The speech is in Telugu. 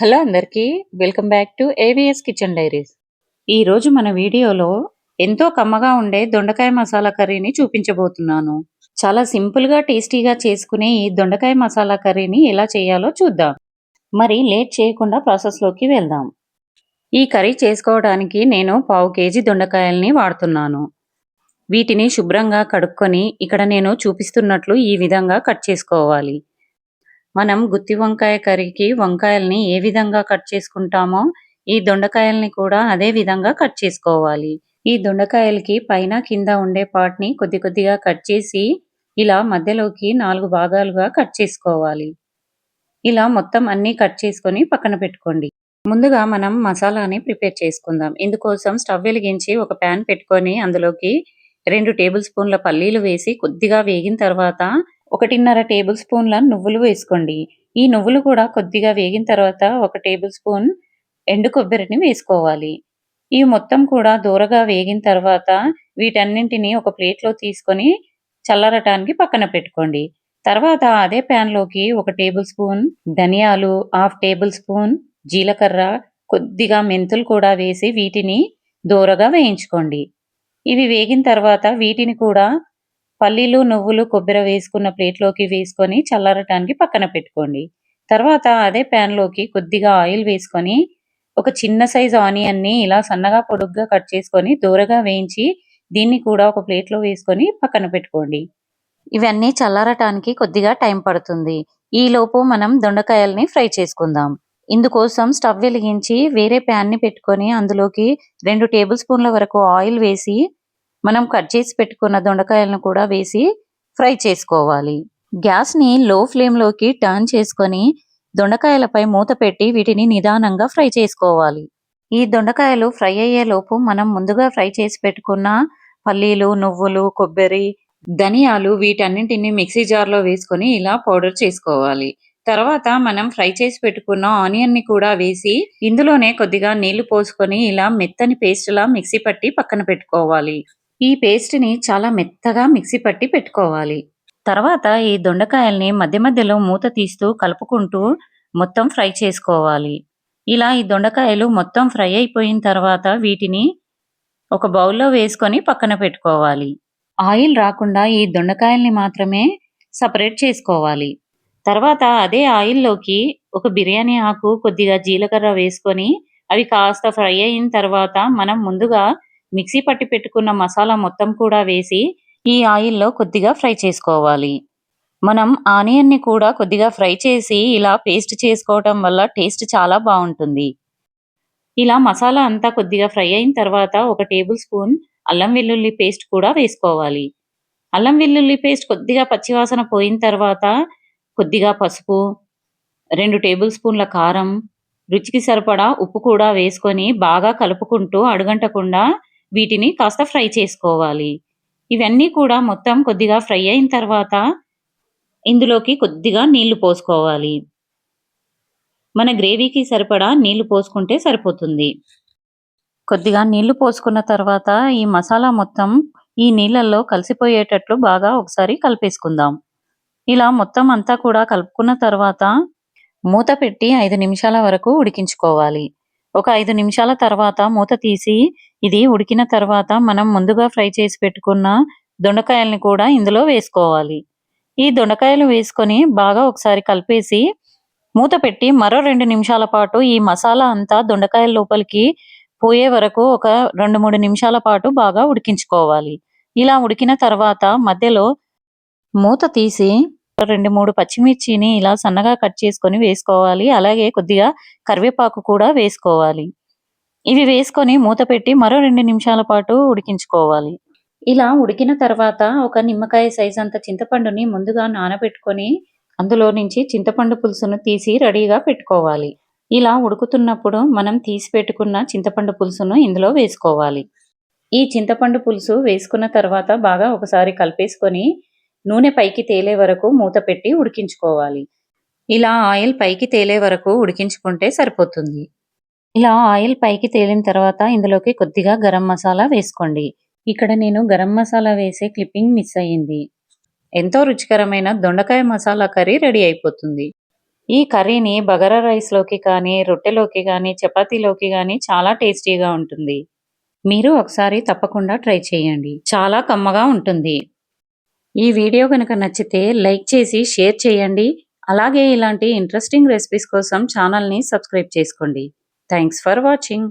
హలో అందరికీ welcome back to AVS kitchen diaries. ఈరోజు మన వీడియోలో ఎంతో కమ్మగా ఉండే దొండకాయ మసాలా కర్రీని చూపించబోతున్నాను. చాలా సింపుల్గా టేస్టీగా చేసుకునే ఈ దొండకాయ మసాలా కర్రీని ఎలా చేయాలో చూద్దాం. మరి లేట్ చేయకుండా ప్రాసెస్లోకి వెళ్దాం. ఈ కర్రీ చేసుకోవడానికి నేను పావు కేజీ దొండకాయల్ని వాడుతున్నాను. వీటిని శుభ్రంగా కడుక్కొని ఇక్కడ నేను చూపిస్తున్నట్లు ఈ విధంగా కట్ చేసుకోవాలి. మనం గుత్తి వంకాయ కర్రీకి వంకాయల్ని ఏ విధంగా కట్ చేసుకుంటామో ఈ దొండకాయల్ని కూడా అదే విధంగా కట్ చేసుకోవాలి. ఈ దొండకాయలకి పైన కింద ఉండే పార్ట్ని కొద్ది కొద్దిగా కట్ చేసి ఇలా మధ్యలోకి నాలుగు భాగాలుగా కట్ చేసుకోవాలి. ఇలా మొత్తం అన్ని కట్ చేసుకొని పక్కన పెట్టుకోండి. ముందుగా మనం మసాలాని ప్రిపేర్ చేసుకుందాం. ఇందుకోసం స్టవ్ వెలిగించి ఒక ప్యాన్ పెట్టుకొని అందులోకి రెండు టేబుల్ స్పూన్ల పల్లీలు వేసి కొద్దిగా వేగిన తర్వాత ఒకటిన్నర టేబుల్ స్పూన్ల నువ్వులు వేసుకోండి. ఈ నువ్వులు కూడా కొద్దిగా వేగిన తర్వాత ఒక టేబుల్ స్పూన్ ఎండు కొబ్బరిని వేసుకోవాలి. ఇవి మొత్తం కూడా దూరగా వేగిన తర్వాత వీటన్నింటినీ ఒక ప్లేట్లో తీసుకొని చల్లరటానికి పక్కన పెట్టుకోండి. తర్వాత అదే ప్యాన్లోకి ఒక టేబుల్ స్పూన్ ధనియాలు హాఫ్ టేబుల్ స్పూన్ జీలకర్ర కొద్దిగా మెంతులు కూడా వేసి వీటిని దూరగా వేయించుకోండి. ఇవి వేగిన తర్వాత వీటిని కూడా పల్లీలు నువ్వులు కొబ్బరి వేసుకున్న ప్లేట్లోకి వేసుకొని చల్లారటానికి పక్కన పెట్టుకోండి. తర్వాత అదే ప్యాన్లోకి కొద్దిగా ఆయిల్ వేసుకొని ఒక చిన్న సైజ్ ఆనియన్ని ఇలా సన్నగా పొడుగ్గా కట్ చేసుకొని దూరగా వేయించి దీన్ని కూడా ఒక ప్లేట్లో వేసుకొని పక్కన పెట్టుకోండి. ఇవన్నీ చల్లారటానికి కొద్దిగా టైం పడుతుంది. ఈలోపు మనం దొండకాయల్ని ఫ్రై చేసుకుందాం. ఇందుకోసం స్టవ్ వెలిగించి వేరే ప్యాన్ని పెట్టుకొని అందులోకి రెండు టేబుల్ స్పూన్ల వరకు ఆయిల్ వేసి మనం కట్ చేసి పెట్టుకున్న దొండకాయలను కూడా వేసి ఫ్రై చేసుకోవాలి. గ్యాస్ని లో ఫ్లేమ్లోకి టర్న్ చేసుకొని దొండకాయలపై మూత పెట్టి వీటిని నిదానంగా ఫ్రై చేసుకోవాలి. ఈ దొండకాయలు ఫ్రై అయ్యే లోపు మనం ముందుగా ఫ్రై చేసి పెట్టుకున్న పల్లీలు నువ్వులు కొబ్బరి ధనియాలు వీటన్నింటిని మిక్సీ జార్లో వేసుకొని ఇలా పౌడర్ చేసుకోవాలి. తర్వాత మనం ఫ్రై చేసి పెట్టుకున్న ఆనియన్ని కూడా వేసి ఇందులోనే కొద్దిగా నీళ్ళు పోసుకొని ఇలా మెత్తని పేస్ట్ లా మిక్సీ పట్టి పక్కన పెట్టుకోవాలి. ఈ పేస్ట్ని చాలా మెత్తగా మిక్సీ పట్టి పెట్టుకోవాలి. తర్వాత ఈ దొండకాయల్ని మధ్య మధ్యలో మూత తీస్తూ కలుపుకుంటూ మొత్తం ఫ్రై చేసుకోవాలి. ఇలా ఈ దొండకాయలు మొత్తం ఫ్రై అయిపోయిన తర్వాత వీటిని ఒక బౌల్లో వేసుకొని పక్కన పెట్టుకోవాలి. ఆయిల్ రాకుండా ఈ దొండకాయల్ని మాత్రమే సపరేట్ చేసుకోవాలి. తర్వాత అదే ఆయిల్లోకి ఒక బిర్యానీ ఆకు కొద్దిగా జీలకర్ర వేసుకొని అవి కాస్త ఫ్రై అయిన తర్వాత మనం ముందుగా మిక్సీ పట్టి పెట్టుకున్న మసాలా మొత్తం కూడా వేసి ఈ ఆయిల్లో కొద్దిగా ఫ్రై చేసుకోవాలి. మనం ఆనియన్ని కూడా కొద్దిగా ఫ్రై చేసి ఇలా పేస్ట్ చేసుకోవటం వల్ల టేస్ట్ చాలా బాగుంటుంది. ఇలా మసాలా అంతా కొద్దిగా ఫ్రై అయిన తర్వాత ఒక టేబుల్ స్పూన్ అల్లం వెల్లుల్లి పేస్ట్ కూడా వేసుకోవాలి. అల్లం వెల్లుల్లి పేస్ట్ కొద్దిగా పచ్చివాసన పోయిన తర్వాత కొద్దిగా పసుపు రెండు టేబుల్ స్పూన్ల కారం రుచికి సరిపడా ఉప్పు కూడా వేసుకొని బాగా కలుపుకుంటూ అడుగంటకుండా వీటిని కాస్త ఫ్రై చేసుకోవాలి. ఇవన్నీ కూడా మొత్తం కొద్దిగా ఫ్రై అయిన తర్వాత ఇందులోకి కొద్దిగా నీళ్ళు పోసుకోవాలి. మన గ్రేవీకి సరిపడా నీళ్ళు పోసుకుంటే సరిపోతుంది. కొద్దిగా నీళ్ళు పోసుకున్న తర్వాత ఈ మసాలా మొత్తం ఈ నీళ్ళల్లో కలిసిపోయేటట్లు బాగా ఒకసారి కలిపేసుకుందాం. ఇలా మొత్తం అంతా కూడా కలుపుకున్న తర్వాత మూత పెట్టి ఐదు నిమిషాల వరకు ఉడికించుకోవాలి. ఒక ఐదు నిమిషాల తర్వాత మూత తీసి ఇది ఉడికిన తర్వాత మనం ముందుగా ఫ్రై చేసి పెట్టుకున్న దొండకాయల్ని కూడా ఇందులో వేసుకోవాలి. ఈ దొండకాయలు వేసుకొని బాగా ఒకసారి కలిపేసి మూత పెట్టి మరో రెండు నిమిషాల పాటు ఈ మసాలా అంతా దొండకాయల లోపలికి పోయే వరకు ఒక రెండు మూడు నిమిషాల పాటు బాగా ఉడికించుకోవాలి. ఇలా ఉడికిన తర్వాత మధ్యలో మూత తీసి రెండు మూడు పచ్చిమిర్చిని ఇలా సన్నగా కట్ చేసుకొని వేసుకోవాలి. అలాగే కొద్దిగా కరివేపాకు కూడా వేసుకోవాలి. ఇవి వేసుకొని మూత పెట్టి మరో రెండు నిమిషాల పాటు ఉడికించుకోవాలి. ఇలా ఉడికిన తర్వాత ఒక నిమ్మకాయ సైజ్ అంత చింతపండుని ముందుగా నానబెట్టుకొని అందులో నుంచి చింతపండు పులుసును తీసి రెడీగా పెట్టుకోవాలి. ఇలా ఉడుకుతున్నప్పుడు మనం తీసి పెట్టుకున్న చింతపండు పులుసును ఇందులో వేసుకోవాలి. ఈ చింతపండు పులుసు వేసుకున్న తర్వాత బాగా ఒకసారి కలిపేసుకొని నూనె పైకి తేలే వరకు మూత పెట్టి ఉడికించుకోవాలి ఇలా ఆయిల్ పైకి తేలే వరకు ఉడికించుకుంటే సరిపోతుంది ఇలా ఆయిల్ పైకి తేలిన తర్వాత ఇందులోకి కొద్దిగా గరం మసాలా వేసుకోండి ఇక్కడ నేను గరం మసాలా వేసే క్లిప్పింగ్ మిస్ అయ్యింది ఎంతో రుచికరమైన దొండకాయ మసాలా కర్రీ రెడీ అయిపోతుంది ఈ కర్రీని బగారా రైస్‌లోకి కానీ, రొట్టెలోకి కానీ చపాతీలోకి కానీ చాలా టేస్టీగా ఉంటుంది. మీరు ఒకసారి తప్పకుండా ట్రై చేయండి. చాలా కమ్మగా ఉంటుంది. ఈ వీడియో కనుక నచ్చితే లైక్ చేసి షేర్ చేయండి. అలాగే ఇలాంటి ఇంట్రెస్టింగ్ రెసిపీస్ కోసం ఛానల్‌ని సబ్స్క్రైబ్ చేసుకోండి. Thanks for watching.